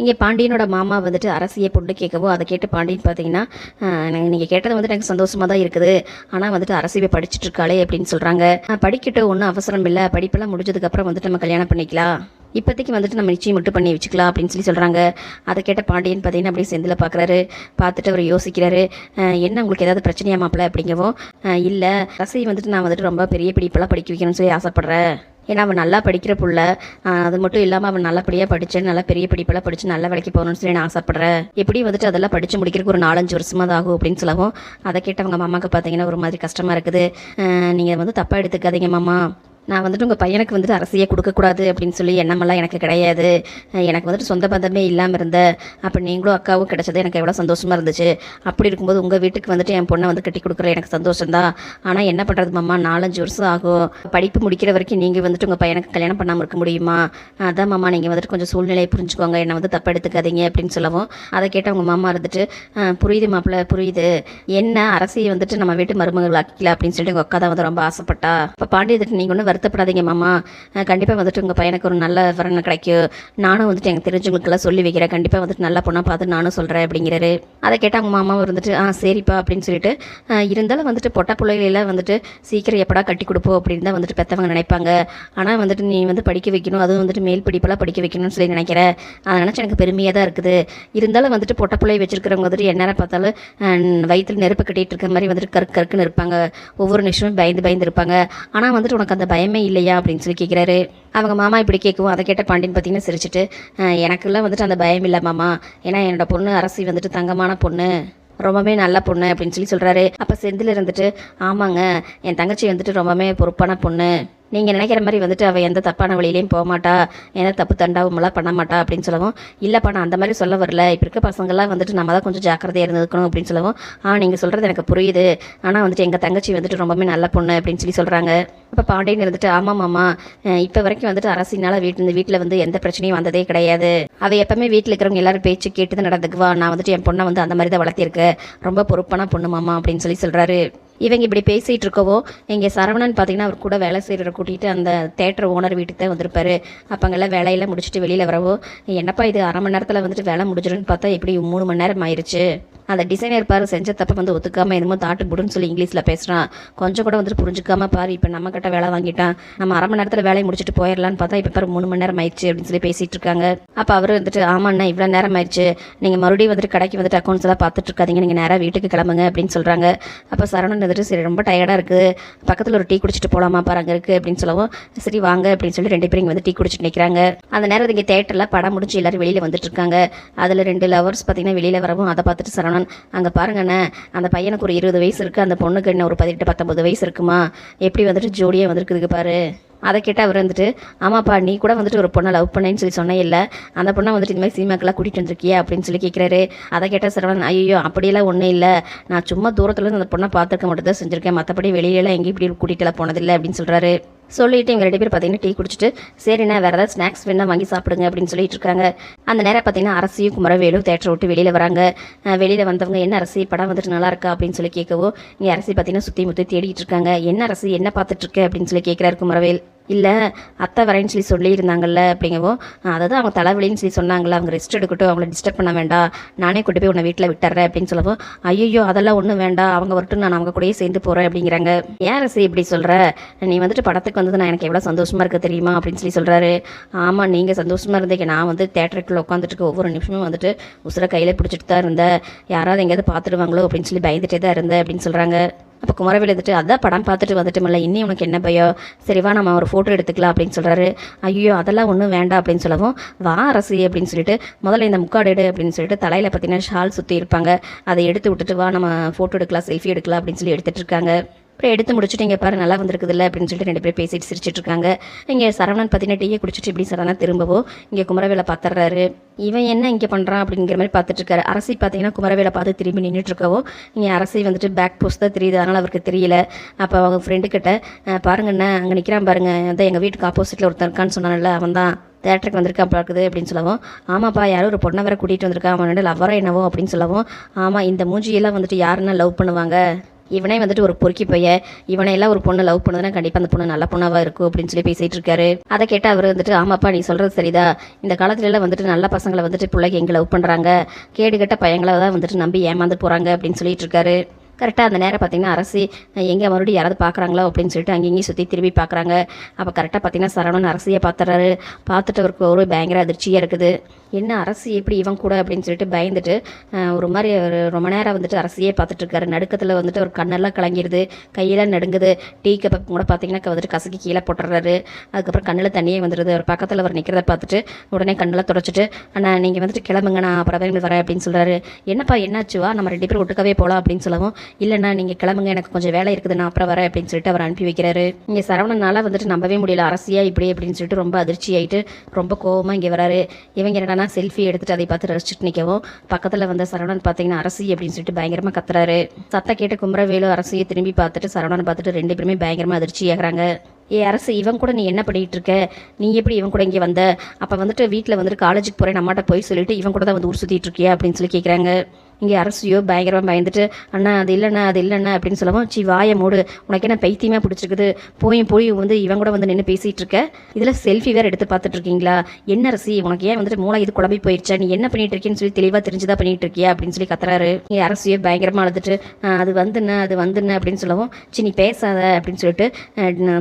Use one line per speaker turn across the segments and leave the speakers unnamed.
இங்கே பாண்டியனோட மாமா வந்துட்டு அரசியை பொண்ணு கேட்கவோ அதை கேட்டு பாண்டியன் பார்த்தீங்கன்னா நீங்கள் கேட்டது வந்துட்டு எனக்கு சந்தோஷமாக தான் இருக்குது. ஆனால் வந்துட்டு அரசியை படிச்சுட்டு இருக்காளே அப்படின்னு சொல்கிறாங்க படிக்கட்டும் ஒன்றும் அவசரம் இல்லை. படிப்பெல்லாம் முடிஞ்சதுக்கப்புறம் வந்துட்டு நம்ம கல்யாணம் பண்ணிக்கலாம். இப்போதைக்கு வந்துட்டு நம்ம நிச்சயம் மட்டும் பண்ணி வச்சுக்கலாம் அப்படின்னு சொல்லி சொல்கிறாங்க அதை கேட்ட பாண்டியன் பார்த்தீங்கன்னா அப்படியே செந்தில் பார்க்குறாரு பார்த்துட்டு அவர் யோசிக்கிறாரு. என்ன உங்களுக்கு ஏதாவது பிரச்சனையா மாப்பிள்ள அப்படிங்கவும் இல்லை அரசியை வந்துட்டு நான் வந்துட்டு ரொம்ப பெரிய படிப்பெல்லாம் படிக்க வைக்கணும்னு சொல்லி ஆசைப்பட்றேன். ஏன்னா அவன் நல்லா படிக்கிற புள்ள. அது மட்டும் இல்லாமல் அவன் நல்லபடியாக படிச்சு நல்லா பெரிய படிப்பெல்லாம் படித்து நல்ல வேலைக்கு போகணும்னு சொல்லி நான் ஆசைப்படுறேன். எப்படி வந்துட்டு அதெல்லாம் படித்து முடிக்கிறதுக்கு ஒரு நாலஞ்சு வருஷமா ஆகும் அப்படின்னு சொல்லவும் அதை கேட்டவங்க மாமாவுக்கு பார்த்தீங்கன்னா ஒரு மாதிரி கஷ்டமாக இருக்குது. நீங்கள் வந்து தப்பாக எடுத்துக்காதீங்க மாமா. நான் வந்துட்டு உங்கள் பையனுக்கு வந்துட்டு அரசியே கொடுக்கக்கூடாது அப்படின்னு சொல்லி எண்ணமெல்லாம் எனக்கு கிடையாது. எனக்கு வந்துட்டு சொந்த பந்தமே இல்லாமல் இருந்த அப்போ நீங்களும் அக்காவும் கிடைச்சது எனக்கு எவ்வளோ சந்தோஷமாக இருந்துச்சு. அப்படி இருக்கும்போது உங்கள் வீட்டுக்கு வந்துட்டு என் பொண்ணை வந்து கட்டி கொடுக்குற எனக்கு சந்தோஷம்தான். ஆனால் என்ன பண்ணுறது மாமா நாலஞ்சு வருஷம் ஆகும். படிப்பு முடிக்கிற வரைக்கும் நீங்கள் வந்துட்டு உங்கள் பையனுக்கு கல்யாணம் பண்ணாமல் இருக்க முடியுமா? அதான் மாமா நீங்கள் வந்துட்டு கொஞ்சம் சூழ்நிலையை புரிஞ்சுக்கோங்க. என்னை வந்து தப்பு எடுத்துக்காதீங்க அப்படின்னு சொல்லவும் அதை கேட்டு அவங்க மாமா இருந்துட்டு புரியுது மாப்பிள்ள புரியுது. என்ன அரசியை வந்துட்டு நம்ம வீட்டு மருமகள் ஆக்கிக்கல அப்படின்னு சொல்லிட்டு உங்கள் அக்கா தான் வந்து ரொம்ப ஆசைப்பட்டா. இப்போ பாண்டியத்துக்கு நீங்கள் ஒன்று வருத்தப்படாதீங்க மாமா. கண்டிப்பாக வந்துட்டு உங்கள் பையனுக்கு ஒரு நல்ல வரன் கிடைக்கும். நானும் வந்துட்டு எனக்கு தெரிஞ்சவங்களுக்கெல்லாம் சொல்லி வைக்கிறேன். கண்டிப்பாக வந்துட்டு நல்ல பொண்ணாக பார்த்து நானும் சொல்கிறேன் அப்படிங்கிறாரு. அதை கேட்டால் அவங்க மாமாவை வந்துட்டு ஆ சரிப்பா அப்படின்னு சொல்லிட்டு இருந்தாலும் வந்துட்டு பொட்ட பிள்ளைகளெல்லாம் வந்துட்டு சீக்கிரம் எப்படா கட்டி கொடுப்போம் அப்படின்னு தான் வந்துட்டு பெற்றவங்க நினைப்பாங்க. ஆனால் வந்துட்டு நீ வந்து படிக்க வைக்கணும். அதுவும் வந்துட்டு மேல் படிப்பெல்லாம் படிக்க வைக்கணும்னு சொல்லி நினைக்கிறேன் அதை நினச்சி எனக்கு பெருமையாக தான் இருக்குது. இருந்தாலும் வந்துட்டு பொட்ட பிள்ளை வச்சிருக்கிறவங்க வந்துட்டு எந்நேரம் பார்த்தாலும் வயிற்றில் நெருப்பு கட்டிகிட்டு இருக்க மாதிரி வந்துட்டு கருக்கு கருக்குன்னு இருப்பாங்க. ஒவ்வொரு நிமிஷமும் பயந்து பயந்து இருப்பாங்க. ஆனால் வந்துட்டு உனக்கு அந்த பயம் இல்லையா அப்படின்னு சொல்லி கேட்குறாரு அவங்க மாமா இப்படி கேட்கவும் அதை கேட்ட பாண்டியன் பார்த்தீங்கன்னா சிரிச்சிட்டு எனக்குலாம் வந்துட்டு அந்த பயம் இல்லை மாமா. ஏன்னா என்னோட பொண்ணு அரசி வந்துட்டு தங்கமான பொண்ணு. ரொம்பவே நல்ல பொண்ணு அப்படின்னு சொல்லி சொல்கிறாரு அப்போ செந்தில் இருந்துட்டு ஆமாங்க என் தங்கச்சி வந்துட்டு ரொம்பவே பொறுப்பான பொண்ணு. நீங்கள் நினைக்கிற மாதிரி வந்துட்டு அவள் எந்த தப்பான வழியிலையும் போக மாட்டா எந்த தப்பு தண்டாவுமெல்லாம் பண்ண மாட்டா அப்படின்னு சொல்லவும் இல்லைப்பா நான் அந்த மாதிரி சொல்ல வரல. இப்போ இருக்க பசங்கள்லாம் வந்துட்டு நம்ம தான் கொஞ்சம் ஜாக்கிரதையாக இருந்துக்கணும் அப்படின்னு சொல்லவும் ஆ நீங்கள் சொல்கிறது எனக்கு புரியுது. ஆனால் வந்துட்டு எங்கள் தங்கச்சி வந்துட்டு ரொம்பவே நல்ல பொண்ணு அப்படின்னு சொல்லி சொல்கிறாங்க அப்போ பாண்டியன் இருந்துட்டு ஆமாம் மாமா இப்போ வரைக்கும் வந்துட்டு அரசினால வீட்டு இந்த வீட்டில் வந்து எந்த பிரச்சனையும் வந்ததே கிடையாது. அவள் எப்பவுமே வீட்டில் இருக்கிறவங்க எல்லாரும் பேச்சு கேட்டு தான் நடந்துக்குவா நான் வந்துட்டு என் பொண்ணை வந்து அந்த மாதிரி தான் வளர்த்திருக்கேன். ரொம்ப பொறுப்பான பொண்ணு மாமா அப்படின்னு சொல்லி சொல்கிறாரு இவங்க இப்படி பேசிகிட்டு இருக்கவோ இங்கே சரவணன் பார்த்தீங்கன்னா அவர் கூட வேலை செய்கிற கூட்டிகிட்டு அந்த தேட்டர் ஓனர் வீட்டுக்கு தான் வந்திருப்பாரு. அப்போங்கெல்லாம் வேலையெல்லாம் முடிச்சுட்டு வெளியில் வரவோ என்னப்பா இது அரை மணி நேரத்தில் வந்துட்டு வேலை முடிஞ்சிடும்னு பார்த்தா எப்படி மூணு மணி நேரம் ஆயிடுச்சு அந்த டிசைனர் பாரு செஞ்ச தப்பை வந்து ஒத்துக்காமல் என்னமோ தாட்டு புடுன்னு சொல்லி இங்கிலீஷில் பேசுகிறான் கொஞ்சம் கூட வந்துட்டு புரிஞ்சுக்காம பாரு இப்போ நம்ம கிட்ட வேலை வாங்கிட்டான். நம்ம அரை மணி நேரத்தில் வேலையை முடிச்சுட்டு போயிடலான்னு பார்த்தா இப்போ பாரு மூணு மணி நேரம் ஆயிடுச்சு அப்படின்னு சொல்லி பேசிகிட்டு இருக்காங்க. அப்போ அவர் வந்துட்டு ஆமாண்ணா இவ்வளோ நேரம் ஆயிடுச்சு. நீங்கள் மறுபடியும் வந்துட்டு கடைக்கு வந்துட்டு அக்கௌண்ட்ஸ் எல்லாம் பார்த்துட்ருக்காதீங்க நீங்கள் நேராக வீட்டுக்கு கிளம்புங்க அப்படின்னு சொல்கிறாங்க அப்போ சரவணன் வந்துட்டு சரி ரொம்ப டயர்டாக இருக்குது பக்கத்தில் ஒரு டீ குடிச்சிட்டு போகலாமா பாரு அங்கே இருக்குது அப்படின்னு சொல்லவும் சரி வாங்க அப்படின்னு சொல்லி ரெண்டு பேரும் வந்து டீ குடிச்சிட்டு நிற்கிறாங்க அந்த நேரம் இங்கே தேட்டரில் படம் முடிஞ்சு எல்லாரும் வெளியில் வந்துட்டு இருக்காங்க. அதில் ரெண்டு லவர்ஸ் பார்த்தீங்கன்னா வெளியில் வரவும் அதை பார்த்துட்டு சரவணன் அங்கே பாருங்கண்ணே அந்த பையனுக்கு ஒரு இருபது வயசு இருக்குது அந்த பொண்ணுக்கு என்ன ஒரு பதினெட்டு பத்தொம்பது வயசு இருக்குமா? எப்படி வந்துட்டு ஜோடியாக வந்திருக்குதுக்கு பாரு. அதை கேட்டால் அவர் வந்துட்டு ஆமாப்பா நீ கூட வந்துட்டு ஒரு பொண்ணை லவ் பண்ணேன்னு சொல்லி சொன்னே இல்லை. அந்த பொண்ணை வந்துட்டு இந்த மாதிரி சினிமாக்கெல்லாம் கூட்டிகிட்டு வந்திருக்கியா அப்படின்னு சொல்லி கேட்குறாரு அதை கேட்டால் சரவணன் ஐயோ அப்படியெல்லாம் ஒன்றும் இல்லை. நான் சும்மா தூரத்துலேருந்து அந்த பொண்ணை பார்த்துருக்க மட்டும் தான் செஞ்சுருக்கேன். மற்றபடி வெளியிலலாம் எங்கேயும் இப்படி கூட்டிகிட்டுலாம் போனதில்லை அப்படின்னு சொல்கிறாரு சொல்லிட்டு இவங்க ரெண்டு பேர் பார்த்தீங்கன்னா டீ குடிச்சிட்டு சரிண்ணா வேறு ஏதாவது ஸ்நாக்ஸ் வேணா வாங்கி சாப்பிடுங்க அப்படின்னு சொல்லிட்டு இருக்காங்க. அந்த நேரம் பார்த்தீங்கன்னா அரசியும் குமரவேலும் தேட்டரை விட்டு வெளியில் வராங்க. வெளியில் வந்தவங்க என்ன அரசி? படம் வந்துட்டு நல்லா இருக்கா? அப்படின்னு சொல்லி கேட்கவோ இங்கே அரசி பார்த்தீங்கன்னா சுற்றி முற்றி தேடிட்டு இருக்காங்க. என்ன அரசி? என்ன பார்த்துட்டு இருக்கு? அப்படின்னு சொல்லி கேட்குறாரு குமரவேல். இல்லை அத்தை வரேன்னு சொல்லி சொல்லியிருந்தாங்கல்ல அப்படிங்கவும் அதை தான் அவங்க தலைவலின்னு சொல்லி சொன்னாங்களே அவங்க ரெஸ்ட் எடுக்கட்டும் அவங்கள டிஸ்டர்ப் பண்ண வேண்டாம் நானே கூட்டு போய் உன்னை வீட்டில் விட்டுறேன் அப்படின்னு சொல்லவும் ஐயோ அதெல்லாம் ஒன்றும் வேண்டாம் அவங்க வரட்டும் நான் அவங்க கூடயே சேர்ந்து போகிறேன் அப்படிங்கிறாங்க. ஏன் ரசி இப்படி சொல்கிற நீ வந்துட்டு படத்துக்கு வந்தது நான் எனக்கு எவ்வளோ சந்தோஷமாக இருக்க தெரியுமா அப்படின்னு சொல்லி சொல்கிறாரு ஆமாம் நீங்கள் சந்தோஷமாக இருந்தீங்க. நான் வந்து தேட்டருக்குள்ள உட்காந்துட்டு ஒவ்வொரு நிமிஷமும் வந்துட்டு உசுரை கையில் பிடிச்சிட்டு தான் இருந்தேன். யாராவது எங்கேயாவது பார்த்துடுவாங்களோ அப்படின்னு சொல்லி பயந்துட்டே தான் இருந்தேன் அப்படின்னு சொல்கிறாங்க அப்போ குமரவேல் எடுத்துட்டு அதான் படம் பார்த்துட்டு வந்துட்டோம்ல இன்னி உனக்கு என்ன பயம்? சரி வா நம்ம ஒரு ஃபோட்டோ எடுத்துக்கலாம் அப்படின்னு சொல்கிறாரு ஐயோ அதெல்லாம் ஒன்றும் வேண்டாம் அப்படின்னு சொல்லவும் வா அரசி அப்படின்னு சொல்லிட்டு முதல்ல இந்த முக்காடு எடு அப்படின்னு சொல்லிட்டு தலையில் பார்த்தீங்கன்னா ஷால் சுற்றி இருப்பாங்க. அதை எடுத்து விட்டுட்டு வா நம்ம ஃபோட்டோ எடுக்கலாம் செல்ஃபி எடுக்கலாம் அப்படின்னு சொல்லி எடுத்துகிட்டு இருக்காங்க. அப்புறம் எடுத்து முடிச்சுட்டு இங்கே பாரு நல்லா வந்திருக்குதுல்ல அப்படின்னு சொல்லிட்டு ரெண்டு பேரும் பேசிட்டு சிரிச்சிட்டு இருக்காங்க. இங்கே சரவணன் பார்த்தீங்கன்னா டீயை குடிச்சிட்டு இப்படி சடனாக திரும்பவோ இங்கே குமரவேலை பார்த்துறாரு இவன் என்ன இங்கே பண்ணுறான் அப்படிங்கிற மாதிரி பார்த்துட்டு இருக்காரு. அரசி பார்த்தீங்கன்னா குமரவேலை பார்த்து திரும்பி நின்றுட்டு இருக்கவோ இங்கே அரசி வந்துட்டு பேக் போஸ்ட் தான் தெரியுது. அதனால் அவருக்கு தெரியல. அப்போ அவங்க ஃப்ரெண்டு கிட்ட பாருங்கண்ணே அங்கே நிற்கிறான் பாருங்க. அதான் எங்கள் வீட்டுக்கு ஆப்போசிட்டில் ஒருத்தன் இருக்கான்னு சொன்னான்ல அவன் தான். தேட்டருக்கு வந்திருக்கான் பார்க்குது அப்படின்னு சொல்லவும் ஆமாப்பா யாரும் ஒரு பொண்ணை வேற கூட்டிகிட்டு வந்திருக்கான் அவனோட லவ்வரா என்னவோ? அப்படின்னு சொல்லவும் ஆமாம் இந்த மூஞ்சியெல்லாம் வந்துட்டு யாருன்னா லவ் பண்ணுவாங்க? இவனே வந்துட்டு ஒரு பொறுக்கி பைய. இவனை எல்லாம் ஒரு பொண்ணு லவ் பண்ணுதுன்னா கண்டிப்பாக அந்த பொண்ணு நல்ல பொண்ணாவா இருக்கும் அப்படின்னு சொல்லி பேசிட்டு இருக்காரு. அதை கேட்டு அவர் வந்துட்டு ஆமாப்பா நீ சொல்றது சரிதா. இந்த காலத்துல எல்லாம் வந்துட்டு நல்ல பசங்களை வந்துட்டு பிள்ளைங்க எங்க லவ் பண்றாங்க. கேடு கெட்ட பையங்களை தான் வந்துட்டு நம்பி ஏமாந்து போறாங்க அப்படின்னு சொல்லிட்டு இருக்காரு. கரெக்டாக அந்த நேரம் பார்த்தீங்கன்னா அரசு எங்கே மறுபடியும் யாராவது பார்க்குறாங்களோ அப்படின்னு சொல்லிட்டு அங்கேயும் சுற்றி திரும்பி பார்க்குறாங்க அப்போ கரெக்டாக பார்த்தீங்கன்னா சரவணன் அரசியை பார்த்துறாரு பார்த்துட்டு அவருக்கு ஒரு பயங்கர அதிர்ச்சியாக இருக்குது. என்ன அரசு எப்படி இவன் கூட அப்படின்னு சொல்லிட்டு பயந்துட்டு ஒரு மாதிரி ஒரு ரொம்ப நேரம் வந்துட்டு அரசியே பார்த்துட்ருக்காரு நடுக்கத்தில் வந்துட்டு ஒரு கண்ணெல்லாம் கலங்கிடுது கையெல்லாம் நடுங்குது. டீ கப்பை கூட பார்த்தீங்கன்னா வந்துட்டு கசக்கி கீழே போட்டுறாரு. அதுக்கப்புறம் கண்ணில் தண்ணியே வந்துடுது அவர் பக்கத்தில் அவர் நிற்கிறத பார்த்துட்டு உடனே கண்ணெல்லாம் தொடச்சிட்டு ஆனால் நீங்கள் வந்துட்டு கிளம்புங்க நான் அப்புறம் வரேன் அப்படின்னு சொல்கிறாரு என்னப்பா என்னாச்சுவா நம்ம ரெண்டு பேரும் ஒட்டுக்கவே போகலாம் அப்படின்னு சொல்லவும் இல்லைண்ணா நீங்கள் கிளம்புங்க எனக்கு கொஞ்சம் வேலை இருக்குது நான் அப்புறம் வரேன் அப்படின்னு சொல்லிட்டு அவர் அனுப்பி வைக்கிறாரு. இங்கே சரவணனால வந்துட்டு நம்பவே முடியல அரசியா இப்படி? அப்படின்னு சொல்லிட்டு ரொம்ப அதிர்ச்சி ஆயிட்டு ரொம்ப கோவமாக இங்கே வராரு. இவங்க என்னடானா செல்ஃபி எடுத்துட்டு அதை பார்த்து ரசிச்சுட்டு நிற்கவும் பக்கத்தில் வந்த சரவணன் பார்த்தீங்கன்னா அரசி அப்படின்னு சொல்லிட்டு பயங்கரமாக கத்துறாரு. சத்தம் கேட்டு குமரவேலு அரசியை திரும்பி பார்த்துட்டு சரவணன் பார்த்துட்டு ரெண்டு பேருமே பயங்கரமாக அதிர்ச்சி ஆகிறாங்க. ஏ அரசு இவன் கூட நீ என்ன பண்ணிகிட்டு இருக்க? நீ எப்படி இவன் கூட இங்கே வந்த? அப்போ வந்துட்டு வீட்டில் வந்துட்டு காலேஜுக்கு போகிறேன் நம்மகிட்ட போய் சொல்லிட்டு இவன் கூட தான் வந்து ஊர் சுற்றிட்டு இருக்கியா? அப்படின்னு சொல்லி கேட்குறாங்க இங்கே அரசியோ பயங்கரமாக பயந்துட்டு அண்ணா அது இல்லைண்ணா அது இல்லைண்ணா அப்படின்னு சொல்லவும் சி வாயை மூடு. உனக்கு என்ன பைத்தியமாக பிடிச்சிருக்குது? போயும் போய் வந்து இவன் கூட வந்து நின்று பேசிகிட்டு இருக்க. இதில் செல்ஃபி வேறு எடுத்து பார்த்துட்டு இருக்கீங்களா? என்ன அரசி? உனக்கு ஏன் வந்துட்டு மூளை இது குழம்பி போயிடுச்சா நீ என்ன பண்ணிட்டு இருக்கேன்னு சொல்லி தெளிவாக தெரிஞ்சுதான் பண்ணிட்டு இருக்கியா? அப்படின்னு சொல்லி கத்துறாரு. இங்கே அரசியோ பயங்கரமாக அழுதுட்டு அது வந்துண்ணா அது வந்துண்ணா அப்படின்னு சொல்லவும் சி நீ பேசாத அப்படின்னு சொல்லிட்டு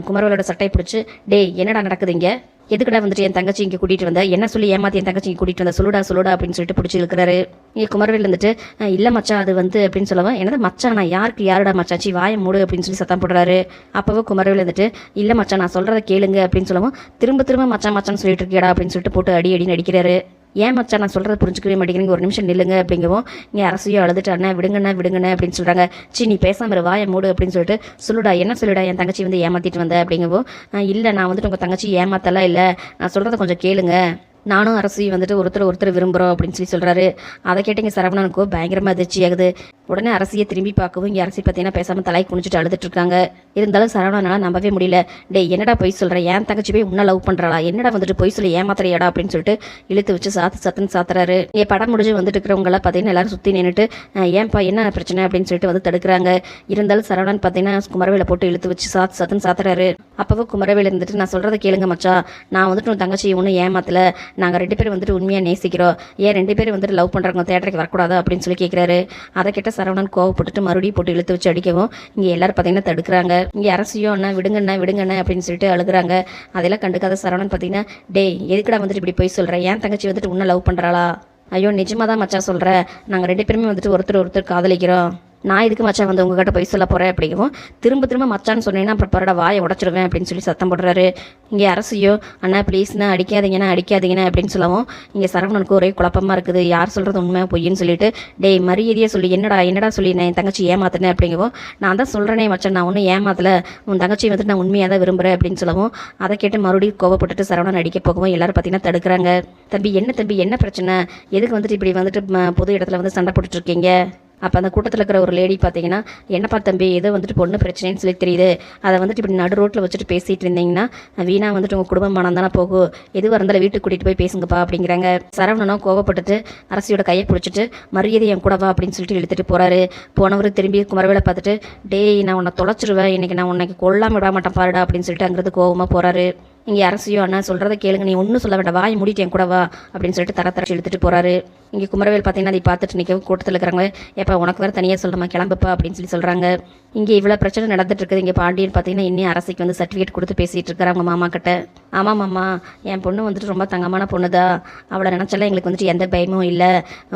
குமரவளோட சட்டையை சட்டை பிடிச்சி டேய் என்னடா நடக்குது இங்கே? எதுக்குடா வந்துட்டு என் தங்கச்சி இங்கே கூட்டிகிட்டு வந்த? என்ன சொல்லி ஏமாத்தி என் தங்கச்சி இங்கே கூட்டிகிட்டு வந்த? சொல்லுடா சொல்லுடா அப்படின்னு சொல்லிட்டு பிடிச்சிருக்கிறாரு. இங்கே குமரவேல் வந்துட்டு இல்லை மச்சான் அது வந்து அப்படின்னு சொல்லவும் என்னது மச்சான் நான் யாருக்கு யாருடா மச்சாச்சி வாயை மூடு அப்படின்னு சொல்லி சத்தம் போடுறாரு. அப்போவே குமரவேல் வந்துட்டு இல்லை மச்சான் நான் சொல்கிறத கேளுங்க அப்படின்னு சொல்லவும் திரும்ப திரும்ப மச்சான் மச்சான் சொல்லிட்டு இருக்கியடா அப்படின்னு சொல்லிட்டு போட்டு அடி அடி நடிக்கிறாரு ஏன் மச்சா நான் சொல்கிறத புரிஞ்சுக்கவே மாட்டேங்கிறீங்க? ஒரு நிமிஷம் நில்லுங்க அப்படிங்கவும் இங்கே அரசியோ அழுதுட்டாண்ணே விடுங்கண்ணே விடுங்கண்ணா அப்படின்னு சொல்கிறாங்க சீ நீ பேசாமல் வாய வாயை மூடு அப்படின்னு சொல்லிட்டு சொல்லுடா என்ன சொல்லுடா என் தங்கச்சி வந்து ஏமாற்றிட்டு வந்த அப்படிங்கவும் இல்லை நான் வந்துட்டு உங்கள் தங்கச்சி ஏமாத்தலாம் இல்லை. நான் சொல்கிறத கொஞ்சம் கேளுங்க. நானும் அரசியும் வந்துட்டு ஒருத்தர் ஒருத்தர் விரும்புகிறோம் அப்படின்னு சொல்லி சொல்கிறாரு அதை கேட்டீங்க சரவணனுக்கு பயங்கரமாக அதிர்ச்சி ஆகுது. உடனே அரசியை திரும்பி பார்க்கவும் இங்கே அரசி பார்த்தீங்கன்னா பேசாமல் தலை குனிச்சிட்டு அழுதுட்டு இருக்காங்க. இருந்தாலும் சரவணனால நம்பவே முடியல. டேய் என்னடா பொய் சொல்கிறேன் ஏன் தங்கச்சி போய் உன்ன லவ் பண்ணுறாளா என்னடா வந்துட்டு பொய் சொல்லி ஏமாத்துறையாடா அப்படின்னு சொல்லிட்டு இழுத்து வச்சு சாத்து சத்துன்னு சாத்துறாரு. என் படம் முடிஞ்சு வந்துட்டு இருக்கிறவங்களாம் பார்த்தீங்கன்னா எல்லாரும் சுற்றி நின்றுட்டு ஏன்பா என்ன பிரச்சனை? அப்படின்னு சொல்லிட்டு வந்து தடுக்கிறாங்க. இருந்தாலும் சரவணன் பார்த்தீங்கன்னா குமரவேலை போட்டு இழுத்து வச்சு சாத்து சத்துன்னு சாத்துறாரு. அப்போவும் குமரவேல் இருந்துட்டு நான் சொல்கிறத கேளுங்க மச்சா. நான் வந்துட்டு உன் தங்கச்சி ஒன்றும் ஏமாத்தல. நாங்கள் ரெண்டு பேரும் வந்துட்டு உண்மையாக நேசிக்கிறோம். ஏன் ரெண்டு பேரும் வந்துட்டு லவ் பண்ணுறவங்க தேட்டருக்கு வரக்கூடாதா? அப்படின்னு சொல்லி கேட்குறாரு அதை கேட்ட சரவணன் கோவப்பட்டுட்டு மறுபடியும் போட்டு இழுத்து வச்சு அடிக்கவும் இங்கே எல்லோரும் பார்த்தீங்கன்னா தடுக்கிறாங்க. இங்கே அரசியோ அண்ணா விடுங்கண்ணா விடுங்கண்ணா அப்படின்னு சொல்லிட்டு அழுகுறாங்க. அதெல்லாம் கண்டுக்காத சரவணன் பார்த்தீங்கன்னா டே எதுக்கடா வந்துட்டு இப்படி போய் சொல்கிறேன் ஏன் தங்கச்சி வந்துட்டு உன்னை லவ் பண்ணுறாளா ஐயோ நிஜமாக தான் மச்சா சொல்கிறேன் நாங்கள் ரெண்டு பேருமே வந்துட்டு ஒருத்தர் ஒருத்தர் காதலிக்கிறோம். நான் இதுக்கு மச்சான் வந்து உங்ககிட்ட போய் சொல்ல போகிறேன் அப்படிங்கவும் திரும்ப திரும்ப மச்சான்னு சொன்னீங்கன்னா அப்புறம் பரட வாயை உடச்சிடுவேன் அப்படின்னு சொல்லி சத்தம் போடுறாரு. இங்கே அரசியோ அண்ணா ப்ளீஸ்ண்ணா அடிக்காதீங்கண்ணா அடிக்காதீங்கண்ணா அப்படின்னு சொல்லவும் இங்கே சரவணனுக்கு ஒரே குழப்பமாக இருக்குது. யார் சொல்கிறது உண்மை பொய்ன்னு சொல்லிட்டு டேய் மரியாதையாக சொல்லி என்னடா என்னடா சொல்லி நான் என் தங்கச்சி ஏமாத்தினேன்? அப்படிங்கவும் நான் தான் சொல்கிறேனே மச்சான் நான் ஒன்றும் ஏமாத்தலை. உன் தங்கச்சி வந்துட்டு நான் உண்மையாக தான் விரும்புகிறேன் அப்படின்னு சொல்லவும் அதை கேட்டு மறுபடியும் கோவப்பட்டுட்டு சரவணன் அடிக்க போகவும் எல்லாரும் பார்த்தீங்கன்னா தடுக்கிறாங்க. தம்பி என்ன தம்பி என்ன பிரச்சனை? எதுக்கு வந்துட்டு இப்படி வந்துட்டு பொது இடத்துல வந்து சண்டை போட்டுட்ருக்கீங்க அப்போ அந்த கூட்டத்தில் இருக்கிற ஒரு லேடி பார்த்தீங்கன்னா என்னப்பா தம்பி ஏதோ வந்துட்டு பொண்ணு பிரச்சனைன்னு சொல்லி தெரியுது. அதை வந்துட்டு இப்படி நடு ரோட்டில் வச்சுட்டு பேசிகிட்டு இருந்தீங்கன்னா வீணா வந்துட்டு உங்கள் குடும்பம் மனம் தானே போகும். எதுவாக இருந்தாலும் வீட்டுக்கு கூட்டிகிட்டு போய் பேசுங்கப்பா அப்படிங்கிறாங்க. சரவணனும் கோவப்பட்டுட்டு அரசியோட கையை பிடிச்சிட்டு மரியாதை என் கூட வா அப்படின்னு சொல்லிட்டு இழுத்துட்டு போகிறாரு போனவர் திரும்பி குமரவேலை பார்த்துட்டு டேய் நான் உன்னை தொலைச்சிருவேன். இன்றைக்கி நான் உன்னைக்கு கொல்லாமல் விட மாட்டேன் பாருடா அப்படின்னு சொல்லிட்டு அங்கேருந்து கோவமாக போகிறாரு இங்கே அரசியோ அண்ணா சொல்கிறத கேளுங்க. நீ ஒன்றும் சொல்ல வேண்டாம். வாய் மூடிட்டு என் கூட வா அப்படின்னு சொல்லிட்டு தர தர இழுத்துட்டு போகிறாரு இங்கே குமரவேல் பார்த்தீங்கன்னா அதை பார்த்துட்டு நிற்க கூட்டத்தில் இருக்கிறவங்க எப்போ உனக்கு வேறு தனியாக சொல்லாமல் கிளம்புப்பா அப்படின்னு சொல்லி சொல்கிறாங்க இங்கே இவ்வளோ பிரச்சனை நடந்துட்டு இருக்குது. இங்கே பாண்டியன் பார்த்தீங்கன்னா இன்னும் அரசுக்கு வந்து சர்டிஃபிகேட் கொடுத்து பேசிகிட்டு இருக்கிறாங்க மாமா கிட்ட. ஆமாம் மாமா. என் பொண்ணு வந்துட்டு ரொம்ப தங்கமான பொண்ணு தான் அவளை நினச்சால எங்களுக்கு வந்துட்டு எந்த பயமும் இல்லை.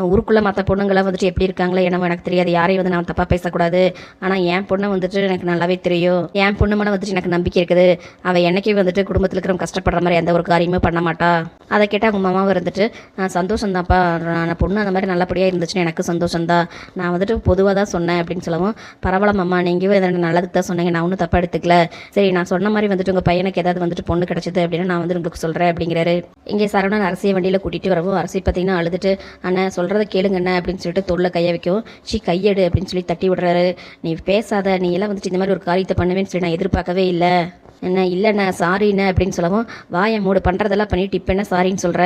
ஊருக்குள்ளே மற்ற பொண்ணுங்களாம் வந்துட்டு எப்படி இருக்காங்களோ என்னமோ எனக்கு தெரியாது. யாரையும் வந்து நான் தப்பாக பேசக்கூடாது. ஆனால் என் பொண்ணை வந்துட்டு எனக்கு நல்லாவே தெரியும். என் பொண்ணு மேலே வந்துட்டு எனக்கு நம்பிக்கை இருக்குது. அவள் என்னைக்கே வந்துட்டு குடும்பத்தில் இருக்கிறவங்க கஷ்டப்படுற மாதிரி எந்த ஒரு காரியமும் பண்ண மாட்டா. அதை கேட்டால் அவங்க மாமாவும் இருந்துட்டு "நான் சந்தோஷம்தான்ப்பா. நான் பொண்ணு அந்த மாதிரி நல்லபடியாக இருந்துச்சுன்னா எனக்கு சந்தோஷந்தான் நான் வந்துட்டு பொதுவாக தான் சொன்னேன் அப்படின்னு சொல்லவும் பரவாயில்ல மாமா. நீங்கள் எனக்கு நல்லதுக்கு தான் சொன்னீங்க. நான் ஒன்றும் தப்பாக எடுத்துக்கல. சரி நான் சொன்ன மாதிரி வந்துட்டு உங்கள் பையனுக்கு ஏதாவது வந்துட்டு பொண்ணு கிடச்சிது அப்படின்னு நான் வந்து உங்களுக்கு சொல்கிறேன் அப்படிங்கிறாரு. இங்கே சரவணன் அரசியை வண்டியில் கூட்டிகிட்டு வரவும் அரசி பார்த்தீங்கன்னா அழுதுட்டு அண்ணன் சொல்கிறத கேளுங்க அப்படின்னு சொல்லிட்டு தொல்லை கையை வைக்கும் சி கையெடு அப்படின்னு சொல்லி தட்டி விடுறாரு. நீ பேசாத நீ எல்லாம் வந்துட்டு இந்த மாதிரி ஒரு காரியத்தை பண்ணுவேன்னு சொல்லி நான் எதிர்பார்க்கவே இல்லை. என்ன இல்லைண்ணே சாரிண்ணே அப்படின்னு சொல்லவும் வாயை மூடு பண்ணுறதெல்லாம் பண்ணிட்டு இப்போ என்ன சாரின்னு சொல்கிற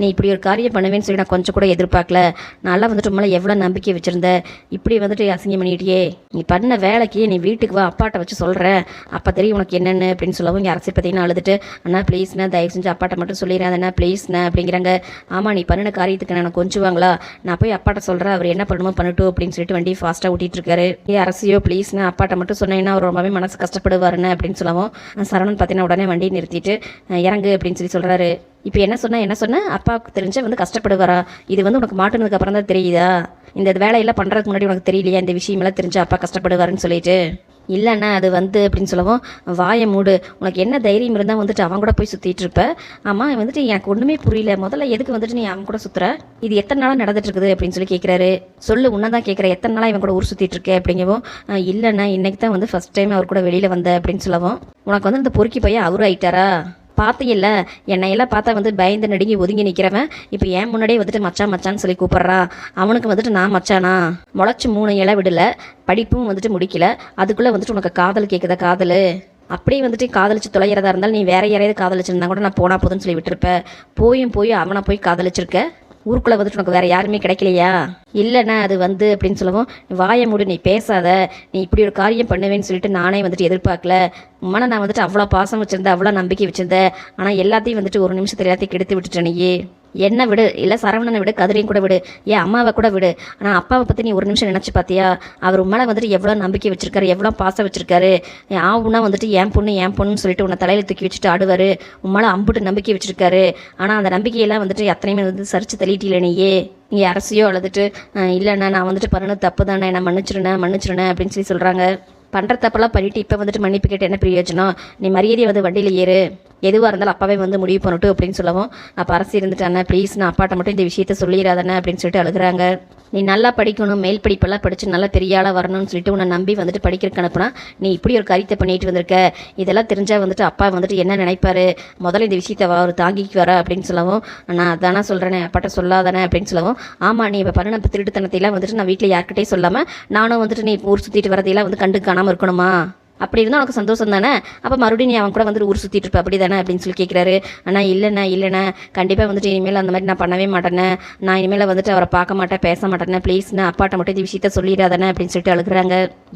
நீ இப்படி ஒரு காரியம் பண்ணுவேன்னு சொல்லி நான் கொஞ்சம் கூட எதிர்பார்க்கல. நல்லா வந்துட்டு உங்களை எவ்வளோ நம்பிக்கை வச்சுருந்த? இப்படி வந்துட்டு அசிங்கம் பண்ணிட்டியே நீ பண்ண வேலைக்கு நீ வீட்டுக்கு வா அப்பாட்ட வச்சு சொல்கிறேன் அப்போ தெரியும் உனக்கு என்னென்னு அப்படின்னு சொல்லவும் இங்கே அரசு பார்த்தீங்கன்னா அழுதுட்டு அண்ணா ப்ளீஸ்ண்ணா தயவு செஞ்சு அப்பாட்ட மட்டும் சொல்லிடுறேன் அதனா ப்ளீஸ்ண்ணா அப்படிங்கிறாங்க. ஆமாம் நீ பண்ணின காரியத்துக்கு நான் கொஞ்சுவாங்களா? நான் போய் அப்பாட்ட சொல்கிறேன் அவர் என்ன பண்ணுமோ பண்ணட்டும் அப்படின்னு சொல்லிட்டு வண்டி ஃபாஸ்ட்டாக ஓட்டிகிட்டு இருக்காரு ஏ அரசியோ ப்ளீஸ்ண்ணா அப்பாட்ட மட்டும் சொன்னீங்கன்னா அவர் ரொம்பவே மனசு கஷ்டப்படுவாருன்னு அப்படின்னு சொல்லவும் சரவணன் பார்த்தீங்கன்னா உடனே வண்டி நிறுத்திட்டு இறங்கு அப்படின்னு சொல்லி சொல்கிறாரு இப்போ என்ன சொன்னால் என்ன சொன்ன? அப்பாவுக்கு தெரிஞ்ச வந்து கஷ்டப்படுவாரா? இது வந்து உனக்கு மாட்டுனதுக்கு அப்புறம் தான் தெரியுதா? இந்த வேலையெல்லாம் பண்ணுறதுக்கு முன்னாடி உனக்கு தெரியலையா? இந்த விஷயமெல்லாம் தெரிஞ்சு அப்பா கஷ்டப்படுவாருன்னு சொல்லிட்டு. இல்லைண்ணா அது வந்து அப்படின்னு சொல்லவும். வாயை மூடு. உனக்கு என்ன தைரியம் இருந்தால் வந்துட்டு அவன் கூட போய் சுற்றிட்டு இருப்ப. ஆமாம் வந்துட்டு எனக்கு ஒன்றுமே புரியல. முதல்ல எதுக்கு வந்துட்டு நீ அவன் கூட சுற்றுற இது எத்தனை நாளாக நடந்துட்டு இருக்குது அப்படின்னு சொல்லி கேட்குறாரு சொல்லு உன்ன தான் கேட்குறேன் எத்தனை நாளாக இவன் கூட ஊர் சுற்றிட்டு இருக்கே அப்படிங்கவும் இல்லைண்ணா இன்னைக்கு தான் வந்து ஃபஸ்ட் டைம் அவர் கூட வெளியில் வந்த அப்படின்னு சொல்லவும். உனக்கு வந்து இந்த பொறுக்கி பையன் அவரும் ஆயிட்டாரா? பார்த்தீங்கல்ல என்னையெல்லாம் பார்த்தா வந்து பயந்து நடுங்கி ஒதுங்கி நிற்கிறவன் இப்போ ஏன் முன்னாடியே வந்துட்டு மச்சான் மச்சான்னு சொல்லி கூப்பிட்றா. அவனுக்கு வந்துட்டு நான் மச்சானா? முளைச்சி மூணு இலை விடல. படிப்பும் வந்துட்டு முடிக்கல. அதுக்குள்ளே வந்துட்டு உனக்கு காதல் கேட்குதா காதல்? அப்படியே வந்துட்டு காதலிச்சு தொலைகிறதா இருந்தாலும் நீ வேற யாரையாவது காதலிச்சிருந்தா கூட நான் போனா போதுன்னு சொல்லி விட்டுருப்ப. போயும் போய் அவனை போய் காதலிச்சிருக்க. ஊருக்குள்ளே வந்துட்டு உனக்கு வேறு யாருமே கிடைக்கலையா? இல்லைண்ணா அது வந்து அப்படின்னு சொல்லவும் வாயை மூடி நீ பேசாத. நீ இப்படி ஒரு காரியம் பண்ணுவேன்னு சொல்லிட்டு நானே வந்துட்டு எதிர்பார்க்கல. உம்மனை நான் வந்துட்டு அவ்வளோ பாசம் வச்சுருந்தேன் அவ்வளோ நம்பிக்கை வச்சுருந்தேன். ஆனால் எல்லாத்தையும் வந்துட்டு ஒரு நிமிஷத்தில் எல்லாத்தையும் கெடுத்து விட்டுட்டேனையே என்னை விடு இல்லை சரவணனை விடு கதிரையும் கூட விடு ஏன் அம்மாவை கூட விடு. ஆனால் அப்பாவை பற்றி நீ ஒரு நிமிஷம் நினச்சி பார்த்தியா அவர் உண்மையில வந்துட்டு எவ்வளோ நம்பிக்கை வச்சிருக்காரு எவ்வளோ பாசம் வச்சிருக்காரு. ஆவுனா வந்துட்டு என் பொண்ணு என் பொண்ணுன்னு சொல்லிட்டு உன்னை தலையில் தூக்கி வச்சுட்டு ஆடுவார். உண்மையில அம்புட்டு நம்பிக்கை வச்சிருக்காரு. ஆனால் அந்த நம்பிக்கையெல்லாம் வந்துட்டு எத்தனையுமே வந்து சரிச்சு தள்ளிட்டில நீயே? இங்கே அரசியோ அழுதுட்டு இல்லைண்ணா நான் வந்துட்டு பண்ணணும் தப்பு தானே நான் மன்னிச்சிருனேன் மன்னிச்சிருனேன் அப்படின்னு சொல்லி சொல்கிறாங்க பண்ணுற தப்பெல்லாம் பண்ணிவிட்டு இப்போ வந்துட்டு மன்னிப்பு கேட்டு என்ன பிரயோஜனம்? நீ மரியாதையை வந்து வண்டியில் ஏறு. எதுவாக இருந்தாலும் அப்பாவே வந்து முடிவு பண்ணட்டும் அப்படின்னு சொல்லவும் அப்போ அரசு இருந்துட்டு ப்ளீஸ் நான் அப்பாட்ட மட்டும் இந்த விஷயத்த சொல்லிடாதானே அப்படின்னு சொல்லிட்டு அழுகுறாங்க. நீ நல்லா படிக்கணும் மேல் படிப்பெல்லாம் படித்து நல்லா பெரிய ஆளாக வரணும்னு சொல்லிட்டு உன்னை நம்பி வந்துட்டு படிக்கிறக்கு அனுப்புனா நீ இப்படி ஒரு கருத்தை பண்ணிட்டு வந்திருக்க. இதெல்லாம் தெரிஞ்சால் வந்துட்டு அப்பா வந்துட்டு என்ன நினைப்பாரு? முதல்ல இந்த விஷயத்தை அவர் தாங்கிக்கு வர? அப்படின்னு சொல்லவும் நான் அதானே சொல்கிறேனே அப்பாட்ட சொல்லாதானே அப்படின்னு சொல்லவும் ஆமாம் நீ இப்போ பண்ணின திருட்டுத்தனத்தையெல்லாம் வந்துட்டு நான் வீட்டில் யார்கிட்டையும் சொல்லாமல் நானும் வந்துட்டு நீ ஊர் சுற்றிட்டு வரதையெல்லாம் வந்து கண்டு காணாமல் இருக்கணுமா? அப்படி இருந்தால் உனக்கு சந்தோஷம் தானே அப்போ மறுபடியும் நீ அவன் கூட வந்துட்டு ஊர் சுற்றிட்டு இருப்ப. அப்படி தானே அப்படின்னு சொல்லி கேட்குறாரு அண்ணா இல்லைண்ணா இல்லைண்ணா. கண்டிப்பாக வந்துட்டு இனிமேல் அந்த மாதிரி நான் பண்ணவே மாட்டேனே நான் இனிமேல் வந்துட்டு அவரை பார்க்க மாட்டேன் பேச மாட்டேனே ப்ளீஸ்ண்ணா அப்பாட்ட மட்டும் இந்த விஷயத்த சொல்லிடாதானே அப்படின்னு சொல்லிட்டு அழுகுறாங்க.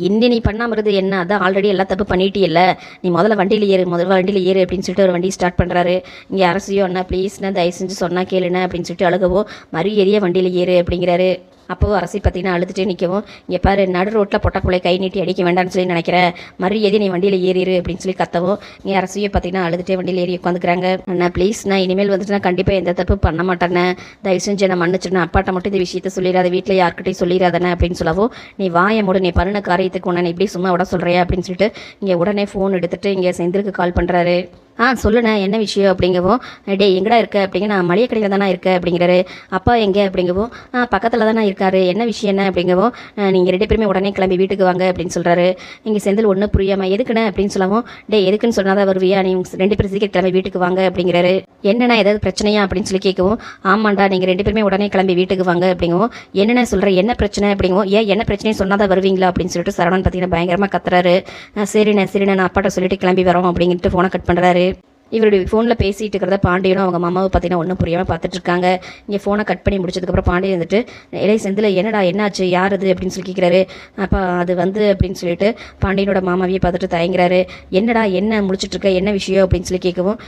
இன்னி நீ பண்ணாமல் இருக்குது என்ன? அதான் ஆல்ரெடி எல்லா தப்பு பண்ணிட்டியல்ல. நீ முதல்ல வண்டியில் ஏறு முதல்ல வண்டியில் ஏறு அப்படின்னு சொல்லிட்டு ஒரு வண்டி ஸ்டார்ட் பண்ணுறாரு இங்கே அரசியோ அண்ணா ப்ளீஸ்ண்ணா தயவு செஞ்சு சொன்னால் கேளுண்ணா அப்படின்னு சொல்லிட்டு அழுகவோ மறு ஏறிய வண்டியில் ஏறு அப்படிங்கிறாரு. அப்போவும் அரசி பார்த்தீங்கன்னா அழுதுட்டே நிற்கவும் இங்கே பாரு நடு ரோட்டில் பொட்ட கை நீட்டி அடிக்க வேண்டாம்னு சொல்லி நினைக்கிறேன் மரியாதை நீ வண்டியில் ஏறிடு அப்படின்னு சொல்லி கத்தவும் இங்கே அரசியை பார்த்தீங்கன்னா அழுதுட்டே வண்டியில் ஏறி உட்காந்துக்கிறாங்க. அண்ணா ப்ளீஸ் நான் இனிமேல் வந்துட்டு நான் கண்டிப்பாக எந்த தப்பு பண்ண மாட்டேன்னு தயவு செஞ்சு நான் மன்னிச்சிடணும் அப்பாட்ட மட்டும் இந்த விஷயத்த சொல்லிடாத வீட்டில் யார்கிட்டையும் சொல்லிடாதானே அப்படின்னு சொல்லவும் நீ வாய மூடு நீ பண்ணின காரியத்துக்கு உன்னை இப்படி சும்மா விட சொல்கிறியா அப்படின்னு சொல்லிட்டு இங்கே உடனே ஃபோன் எடுத்துகிட்டு இங்கே செந்திலுக்கு கால் பண்ணுறாரு ஆ சொல்லுண்ணே என்ன விஷயம் அப்படிங்கவும் டேய் எங்கடா இருக்க? அப்படிங்க நான் மளிகை கடையில் தானே இருக்கேன் அப்படிங்கிறாரு. அப்பா எங்கே? அப்படிங்கவும் ஆ பக்கத்தில் தானே இருக்காரு. என்ன விஷயம் என்ன அப்படிங்கவும் நீங்கள் ரெண்டு பேருமே உடனே கிளம்பி வீட்டுக்கு வாங்க அப்படின்னு சொல்கிறாரு இங்கே செந்தில் ஒன்றும் புரியாமல் எதுக்குண்ணே? அப்படின்னு சொல்லவும் டே எதுக்குன்னு சொன்னால் தான் வருவியா? நீ ரெண்டு பேரும் சீக்கிரம் கிளம்பி வீட்டுக்கு வாங்க அப்படிங்கிறாரு. என்னண்ணா ஏதாவது பிரச்சனையா? அப்படின்னு சொல்லி கேட்கவும் ஆமாண்டா நீங்கள் ரெண்டு பேருமே உடனே கிளம்பி வீட்டுக்கு வாங்க அப்படிங்கவும் என்னென்ன சொல்கிற என்ன பிரச்சனை? அப்படிங்கவும் ஏன் என்ன பிரச்சனையும் சொன்னால் தான் வருவீங்களா? அப்படின்னு சொல்லிட்டு சரவணன் பார்த்தீங்கன்னா பயங்கரமாக கத்துறாரு. "ஆ, சரிண்ணே சரிண்ணே நான் அப்பாட்ட சொல்லிட்டு கிளம்பி வரோம் அப்படின்ட்டு ஃபோனை கட் பண்ணுறாரு Natale இவருடைய ஃபோனில் பேசிகிட்டு இருக்கிறத பாண்டியனும் அவங்க மாமாவை பார்த்தீங்கன்னா ஒன்றும் புரியாமல் பார்த்துட்ருக்காங்க இங்கே ஃபோனை கட் பண்ணி முடிச்சதுக்கப்புறம் பாண்டியன் வந்துட்டு இலை செந்தில் என்னடா என்னாச்சு? யார் அது? அப்படின்னு சொல்லி கேட்குறாரு அப்போ அது வந்து அப்படின்னு சொல்லிட்டு பாண்டியனோட மாமாவையே பார்த்துட்டு தயங்குறாரு. என்னடா என்ன முடிச்சிட்ருக்க என்ன விஷயம்? அப்படின்னு சொல்லி கேட்கவும்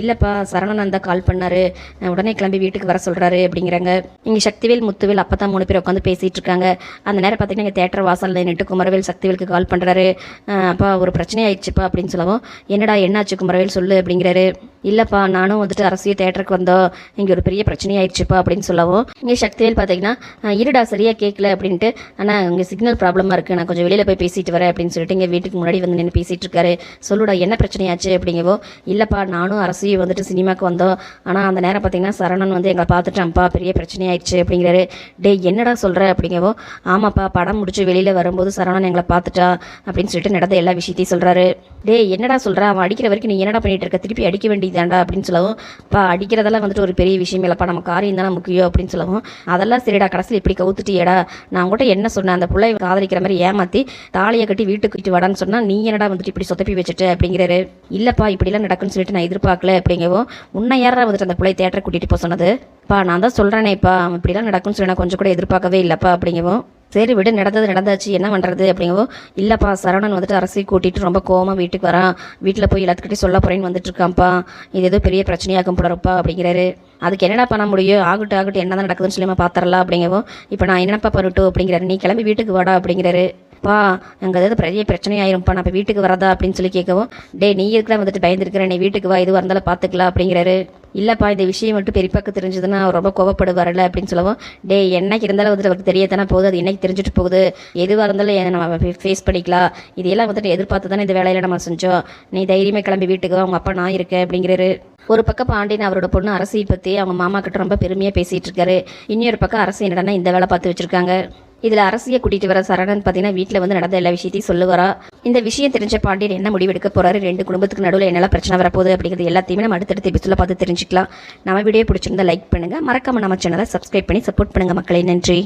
இல்லைப்பா சரவணன் தான் கால் பண்ணார். உடனே கிளம்பி வீட்டுக்கு வர சொல்கிறாரு அப்படிங்கிறாங்க. இங்கே சக்திவேல் முத்துவேல் அப்போ தான் மூணு பேர் உட்காந்து பேசிகிட்டு இருக்காங்க. அந்த நேரம் பார்த்தீங்கன்னா இங்கே தேட்டர் வாசலில் நின்று குமரவேல் சக்திவேலுக்கு கால் பண்ணுறாரு அப்பா ஒரு பிரச்சனை ஆயிடுச்சுப்பா அப்படின்னு சொல்லவும் என்னடா என்னாச்சு குமரவேல்? சொல்லு அப்படிங்கிற சொல்லிடுறாரு இல்லைப்பா நானும் வந்துட்டு அரசியல் தேட்டருக்கு வந்தோம் இங்கே ஒரு பெரிய பிரச்சனையாயிடுச்சுப்பா அப்படின்னு சொல்லவும் இங்கே சக்திவேல் பார்த்தீங்கன்னா இருடா சரியாக கேட்கல அப்படின்ட்டு ஆனால் இங்கே சிக்னல் ப்ராப்ளமாக இருக்குது நான் கொஞ்சம் வெளியில் போய் பேசிட்டு வரேன் அப்படின்னு சொல்லிட்டு இங்கே வீட்டுக்கு முன்னாடி வந்து நின்று பேசிகிட்டு இருக்காரு சொல்லுடா என்ன பிரச்சனையாச்சு? அப்படிங்கவோ இல்லைப்பா நானும் அரசியும் வந்துட்டு சினிமாக்கு வந்தோம். ஆனால் அந்த நேரம் பார்த்தீங்கன்னா சரணன் வந்து எங்களை பார்த்துட்டான்ப்பா பெரிய பிரச்சனையாயிடுச்சு அப்படிங்கிறாரு. டேய் என்னடா சொல்கிற அப்படிங்கவோ ஆமாப்பா படம் முடிச்சு வெளியில் வரும்போது சரணன் எங்களை பார்த்துட்டா அப்படின்னு சொல்லிட்டு நடந்த எல்லா விஷயத்தையும் சொல்கிறாரு டே என்னடா சொல்கிற அவன் அடிக்கிற வரைக்கும் நீ என்னடா பண்ணிட்டு இருக்க? திருப்பி திருப்பி அடிக்க வேண்டியதாண்டா அப்படின்னு சொல்லவும் இப்போ அடிக்கிறதெல்லாம் வந்துட்டு ஒரு பெரிய விஷயம் இல்லைப்பா நம்ம காரியம் தானே முக்கியம் அப்படின்னு சொல்லவும் அதெல்லாம் சரிடா கடைசியில் இப்படி கவுத்துட்டியடா. நான் கூட என்ன சொன்னேன்? அந்த பிள்ளை காதலிக்கிற மாதிரி ஏமாற்றி தாலியை கட்டி வீட்டுக்கு கூட்டிட்டு வாடான்னு சொன்னால் நீ என்னடா வந்துட்டு இப்படி சொதப்பி வச்சுட்டு? அப்படிங்கிறாரு. இல்லைப்பா இப்படிலாம் நடக்குன்னு சொல்லிட்டு நான் எதிர்பார்க்கல அப்படிங்கவும் உன்னை யாரா வந்துட்டு அந்த பிள்ளை தேட்டரை கூட்டிகிட்டு போக சொன்னது? பா நான் தான் சொல்கிறேனேப்பா அவன் இப்படிலாம் நடக்கும்னு சொல்லி நான் கொஞ்சம் கூட எதிர்பார்க்கவே இல்லைப்பா அப்படிங்கவும் சரி விடு நடந்தது நடந்தாச்சு என்ன பண்ணுறது அப்படிங்கவோ இல்லைப்பா சரவணன் வந்துட்டு அரசை கூட்டிகிட்டு ரொம்ப கோவமாக வீட்டுக்கு வரான் வீட்டில் போய் எல்லாத்துக்கிட்டே சொல்ல போகிறேன்னு வந்துட்டு இருக்கான்ப்பா இது ஏதோ பெரிய பிரச்சனையாகும் போடுறப்பா அப்படிங்கிறாரு. அதுக்கு என்னடா பண்ண முடியும்? ஆகட்டும் ஆகட்டும் என்ன தான் நடக்குதுன்னு சொல்லி நம்ம பார்த்துடலாம் அப்படிங்கவோ இப்போ நான் என்னப்பா பண்ணட்டும் அப்படிங்கிறாரு. நீ கிளம்பி வீட்டுக்கு வாடா அப்படிங்கிறாரு. பா அங்கே ஏதாவது பெரிய பிரச்சனையாயிரும்ப்பா நான் இப்போ வீட்டுக்கு வரதா அப்படின்னு சொல்லி கேட்கவும் டே நீ இருக்கிற வந்துட்டு பயந்துருக்கிற? நீ வீட்டுக்கு வா எதுவாக இருந்தாலும் பார்த்துக்கலாம் அப்படிங்கிறாரு. இல்லைப்பா இந்த விஷயம் மட்டும் பெரியப்பாக்கு தெரிஞ்சதுன்னா அவர் ரொம்ப கோவப்படுவார்ல அப்படின்னு சொல்லவும் டே என்னைக்கு இருந்தாலும் வந்துட்டு அவருக்கு தெரியத்தானே போகுது அது என்னைக்கு தெரிஞ்சுட்டு போகுது? எதுவாக இருந்தாலும் எ- நம்ம ஃபேஸ் பண்ணிக்கலாம். இதெல்லாம் வந்துட்டு எதிர்பார்த்து தானே இந்த வேலையில நம்ம செஞ்சோம். நீ தைரியமே கிளம்பி வீட்டுக்கு வா உங்கள் அப்பா நான் இருக்கேன் அப்படிங்கிறாரு. ஒரு பக்கம் பாண்டியன் அவரோட பொண்ணு அரசியை பற்றி அவங்க மாமா கிட்ட ரொம்ப பெருமையாக பேசிகிட்டு இருக்காரு. இன்னொரு பக்கம் அரசு என்னடனா இந்த வேலை பார்த்து வச்சுருக்காங்க. இதில் அரசியை கூட்டிகிட்டு வர சரணன் பார்த்தீங்கன்னா வீட்டில் வந்து நடந்த எல்லா விஷயத்தையும் சொல்லுவாரா? இந்த விஷயம் தெரிஞ்ச பாண்டியன் என்ன முடிவெடுக்க போறாரு? ரெண்டு குடும்பத்துக்கு நடுவில் என்னெல்லாம் பிரச்சனை வரப்போகுது அப்படிங்கிறது எல்லாத்தையுமே நம்ம அடுத்தடுத்த எபிசோட பார்த்து தெரிஞ்சுக்கலாம். நம்ம வீடியோ பிடிச்சிருந்தா லைக் பண்ணுங்க. மறக்காம நம்ம சேனலை சப்ஸ்கிரைப் பண்ணி சப்போர்ட் பண்ணுங்க மக்களே. நன்றி.